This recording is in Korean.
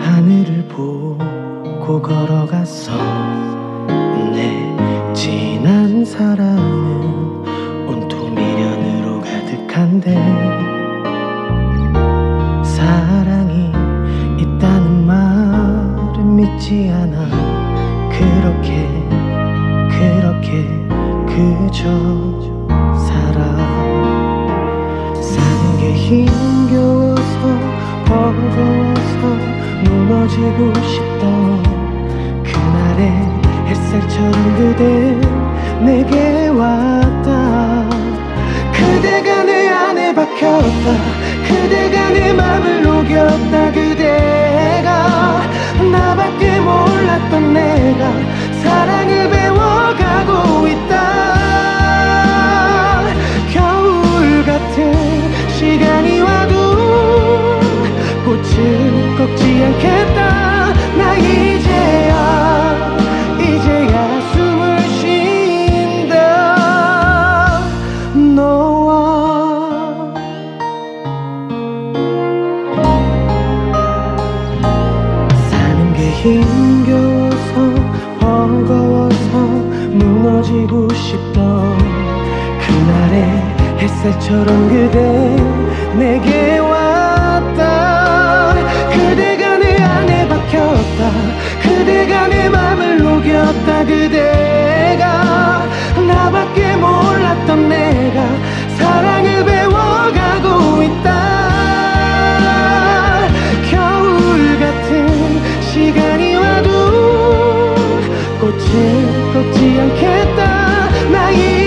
하늘을 보고 걸어갔어 내 지난 사랑은 온통 미련으로 가득한데 사랑이 있다는 말은 믿지 않아. 그렇게 그렇게 그저 살아. 사는 게 힘겨워 무너지고 싶던 그날의 햇살처럼 그대 내게 왔다. 그대가 내 안에 박혔다. 그대가 내 맘을 녹였다. 그대가 나밖에 몰랐던 힘겨워서 버거워서 무너지고 싶던 그날의 햇살처럼 그대 내게 와 那一